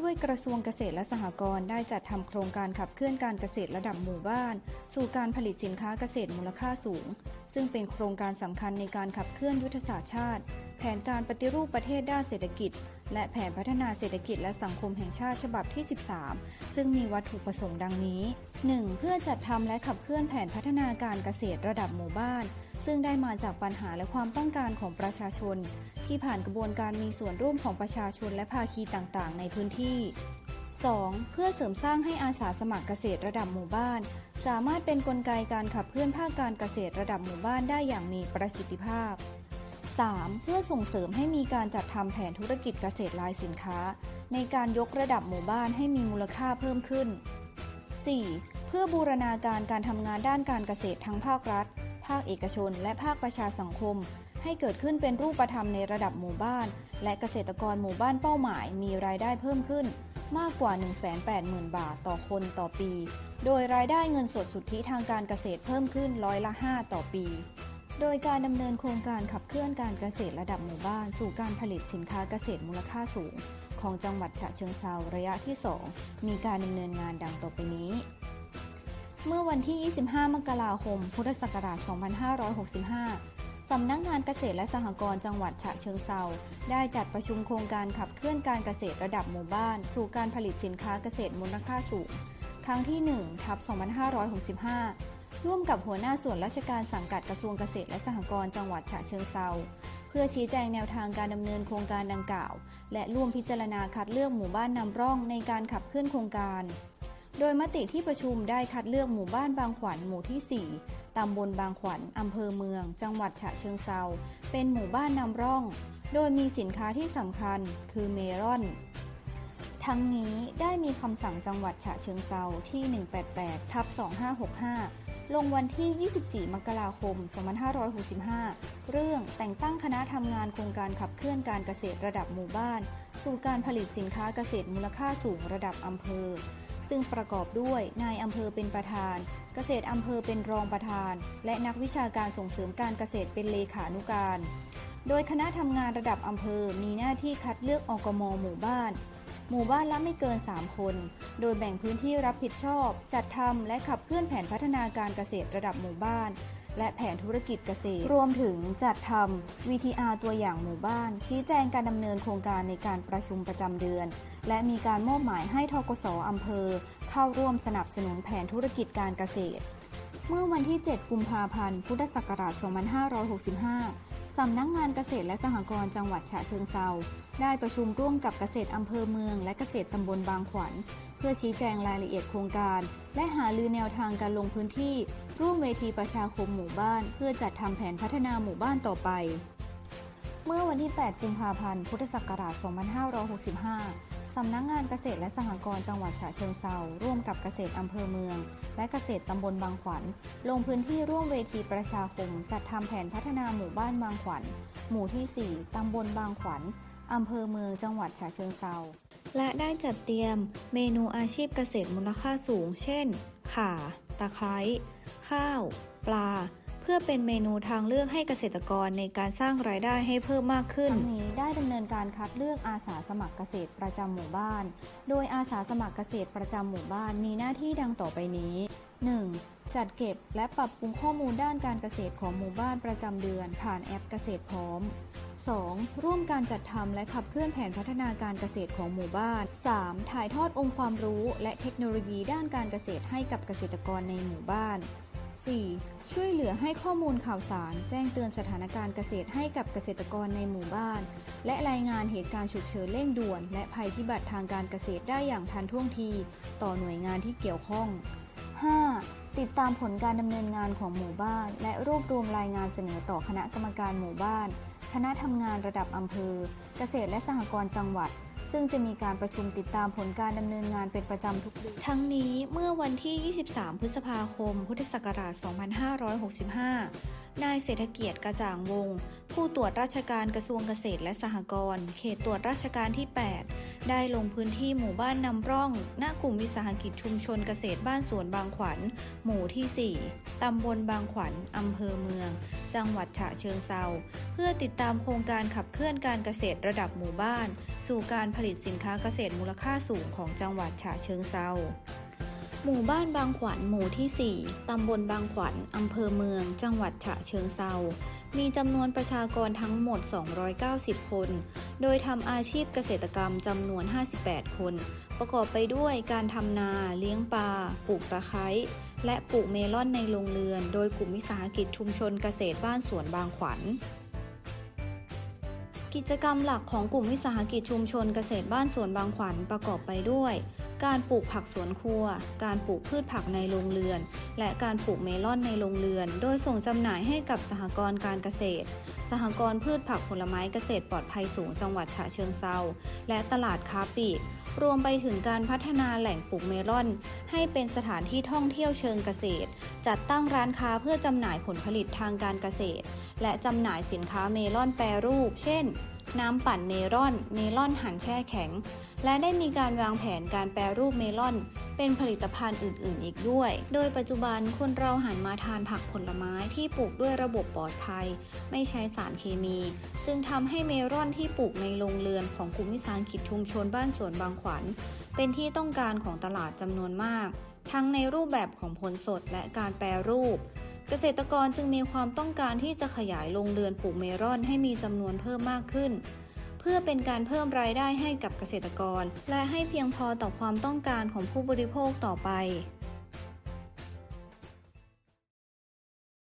ด้วยกระทรวงเกษตรและสหกรณ์ได้จัดทำโครงการขับเคลื่อนการเกษตรระดับหมู่บ้าน สู่การผลิตสินค้าเกษตรมูลค่าสูง ซึ่งเป็นโครงการสำคัญในการขับเคลื่อนยุทธศาสตร์ชาติ แผนการปฏิรูปประเทศด้านเศรษฐกิจ และแผนพัฒนาเศรษฐกิจและสังคมแห่งชาติฉบับที่ 13 ซึ่งมีวัตถุประสงค์ดังนี้ 1. เพื่อจัดทำและขับเคลื่อนแผนพัฒนาการเกษตรระดับหมู่บ้าน ซึ่งได้มาจากปัญหาและความต้องการของประชาชน ที่ผ่านกระบวนการมีส่วนร่วมของประชาชนและภาคีต่างๆ ในพื้นที่ 2. เพื่อเสริมสร้างให้อาสาสมัครเกษตรระดับหมู่บ้าน สามารถเป็นนกลไกการขับเคลื่อนภาคการเกษตรระดับหมู่บ้านได้อย่างมีประสิทธิภาพ 3. เพื่อส่งเสริมให้มีการจัดทำแผนธุรกิจเกษตรรายสินค้า ในการยกระดับหมู่บ้านให้มีมูลค่าเพิ่มขึ้น 4. เพื่อบูรณาการการทำงานด้านการเกษตรทั้งภาครัฐ ภาคเอกชน และภาคประชาสังคม ให้เกิดขึ้นเป็นรูปธรรมในระดับหมู่บ้าน และเกษตรกรหมู่บ้านเป้าหมาย มีรายได้เพิ่มขึ้น มากกว่า 180,000 บาทต่อคนต่อปี โดยรายได้เงินสดสุทธิทางการเกษตรเพิ่มขึ้นร้อยละ 5 ต่อปี โดยการดำเนินโครงการขับเคลื่อนการเกษตรระดับหมู่บ้าน สู่การผลิตสินค้าเกษตรมูลค่าสูง ของจังหวัดฉะเชิงเซาระยะที่ 2 มีการดำเนินงานดังต่อไปนี้ เมื่อวันที่ 25 มกราคม พุทธศักราช 2565 สำนักงานเกษตรและสหกรณ์จังหวัดฉะเชิงเซาได้จัดประชุมโครงการขับเคลื่อนการเกษตรระดับหมู่บ้าน สู่การผลิตสินค้าเกษตรมูลค่าสูง ครั้งที่1ทับ2565 ร่วมกับหัวหน้าส่วนราชการสังกัดกระทรวงเกษตรและสหกรณ์จังหวัดฉะเชิงเซาเพื่อชี้แจงแนวทางการดำเนินโครงการดังกล่าว และร่วมพิจารณาคัดเลือกหมู่บ้านนำร่องในการขับเคลื่อนโครงการ โดยมติที่ประชุมได้คัดเลือกหมู่บ้านบางขวัญหมู่ที่ 4 ตำบลบางขวัญอำเภอเมือง จังหวัดฉะเชิงเซาเป็นหมู่บ้านนำร่อง โดยมีสินค้าที่สำคัญคือเมลอนทั้งนี้ได้มีคำสั่งจังหวัดฉะเชิงเซาที่ 188ทับ2565 ลงวันที่ 24 มกราคม 2565 เรื่องแต่งตั้งคณะทำงานโครงการขับเคลื่อนการเกษตรระดับหมู่บ้าน สู่การผลิตสินค้าเกษตรมูลค่าสูงระดับอำเภอ ซึ่งประกอบด้วยนายอำเภอเป็นประธาน เกษตรอำเภอเป็นรองประธาน และนักวิชาการส่งเสริมการเกษตรเป็นเลขานุการ โดยคณะทำงานระดับอำเภอมีหน้าที่คัดเลือกอกมหมู่บ้าน หมู่บ้านละไม่เกิน 3 คน โดยแบ่งพื้นที่รับผิดชอบ จัดทำและขับเคลื่อนแผนพัฒนาการเกษตรระดับหมู่บ้าน และแผนธุรกิจเกษตร รวมถึงจัดทำ VTR ตัวอย่างหมู่บ้าน ชี้แจงการดำเนินโครงการในการประชุมประจำเดือน และมีการมอบหมายให้ทกสอำเภอ เข้าร่วมสนับสนุนแผนธุรกิจการเกษตร เมื่อวันที่ 7 กุมภาพันธ์ พุทธศักราช 2565 สำนักงานเกษตรและสหกรณ์จังหวัดฉะเชิงเซาได้ประชุมร่วมกับเกษตรอำเภอเมือง และเกษตรตำบลบางขวัญ เพื่อชี้แจงรายละเอียดโครงการ และหาลือแนวทางการลงพื้นที่ ร่วมเวทีประชาคมหมู่บ้าน เพื่อจัดทำแผนพัฒนาหมู่บ้านต่อไป เมื่อวันที่ 8 กุมภาพันธ์ พุทธศักราช 2565 สำนักงานเกษตรและสหกรณ์จังหวัดฉะเชิงเซาร่วมกับเกษตรอำเภอเมือง และเกษตรตำบลบางขวัญ ลงพื้นที่ร่วมเวทีประชาคมจัดทำแผนพัฒนาหมู่บ้านบางขวัญ หมู่ที่ 4 ตำบลบางขวัญอำเภอเมืองจังหวัดฉะเชิงเซาและได้จัดเตรียมเมนูอาชีพเกษตรมูลค่าสูง เช่น ข่า ตะไคร้ ข้าว ปลา เพื่อเป็นเมนูทางเลือกให้เกษตรกรในการสร้างรายได้ให้เพิ่มมากขึ้นทั้งนี้ได้ดำเนินการคัดเลือกอาสาสมัครเกษตรประจำหมู่บ้าน โดยอาสาสมัครเกษตรประจำหมู่บ้านมีหน้าที่ดังต่อไปนี้ 1. จัดเก็บและปรับปรุงข้อมูลด้านการเกษตรของหมู่บ้านประจำเดือน ผ่านแอปเกษตรพร้อม 2. ร่วมการจัดทำและขับเคลื่อนแผนพัฒนาการเกษตรของหมู่บ้าน 3. ถ่ายทอดองค์ความรู้และเทคโนโลยีด้านการเกษตรให้กับเกษตรกรในหมู่บ้าน 4. ช่วยเหลือให้ข้อมูลข่าวสาร แจ้งเตือนสถานการณ์เกษตรให้กับเกษตรกรในหมู่บ้าน และรายงานเหตุการณ์ฉุกเฉินเร่งด่วน และภัยพิบัติทางการเกษตรได้อย่างทันท่วงที ต่อหน่วยงานที่เกี่ยวข้อง 5. ติดตามผลการดำเนินงานของหมู่บ้าน และรวบรวมรายงานเสนอต่อคณะกรรมการหมู่บ้าน คณะทำงานระดับอำเภอ เกษตรและสหกรณ์จังหวัด ซึ่งจะมีการประชุมติดตามผลการดำเนินงานเป็นประจำทุกเดือนทั้งนี้เมื่อวันที่ 23 พฤษภาคม พุทธศักราช 2565 นายเศรษฐเกียรติกระจ่างวง ผู้ตรวจราชการกระทรวงเกษตรและสหกรณ์เขตตรวจราชการที่ 8 ได้ลงพื้นที่หมู่บ้านนำร่องณกลุ่มวิสาหกิจชุมชนเกษตรบ้านสวนบางขวัญ หมู่ที่ 4 ตำบลบางขวัญอำเภอเมือง จังหวัดฉะเชิงเซาเพื่อติดตามโครงการขับเคลื่อนการเกษตรระดับหมู่บ้าน สู่การผลิตสินค้าเกษตรมูลค่าสูงของจังหวัดฉะเชิงเซา หมู่บ้านบางขวัญหมู่ที่ 4 ตำบลบางขวัญ อำเภอเมือง จังหวัดฉะเชิงเซา มีจำนวนประชากรทั้งหมด 290 คน โดยทำอาชีพเกษตรกรรมจำนวน 58 คน ประกอบไปด้วยการทำนา เลี้ยงปลา ปลูกตะไคร้ และปลูกเมลอนในโรงเรือน โดยกลุ่มวิสาหกิจชุมชนเกษตรบ้านสวนบางขวัญกิจกรรมหลักของกลุ่มวิสาหกิจชุมชนเกษตรบ้านสวนบางขวัญประกอบไปด้วย การปลูกผักสวนครัว การปลูกพืชผักในโรงเรือน และการปลูกเมลอนในโรงเรือน โดยส่งจำหน่ายให้กับสหกรณ์การเกษตร สหกรณ์พืชผักผลไม้เกษตรปลอดภัยสูงจังหวัดฉะเชิงเซาและตลาดค้าปลีก รวมไปถึงการพัฒนาแหล่งปลูกเมลอน ให้เป็นสถานที่ท่องเที่ยวเชิงเกษตร จัดตั้งร้านค้าเพื่อจำหน่ายผลผลิตทางการเกษตร และจำหน่ายสินค้าเมลอนแปรรูป เช่น น้ำปั่นเมลอน เมลอนหั่นแช่แข็ง และได้มีการวางแผนการแปรรูปเมลอน เป็นผลิตภัณฑ์อื่น ๆ อีกด้วย โดยปัจจุบันคนเราหันมาทานผักผลไม้ที่ปลูกด้วยระบบปลอดภัย ไม่ใช้สารเคมี จึงทำให้เมลอนที่ปลูกในโรงเรือนของกลุ่มวิสาหกิจชุมชนบ้านสวนบางขวัญ เป็นที่ต้องการของตลาดจำนวนมาก ทั้งในรูปแบบของผลสดและการแปรรูป เกษตรกรจึงมีความต้องการที่จะขยายโรงเรือนปลูกเมลอนให้มีจำนวนเพิ่มมากขึ้น เพื่อเป็นการเพิ่มรายได้ให้กับเกษตรกร และให้เพียงพอต่อความต้องการของผู้บริโภคต่อไป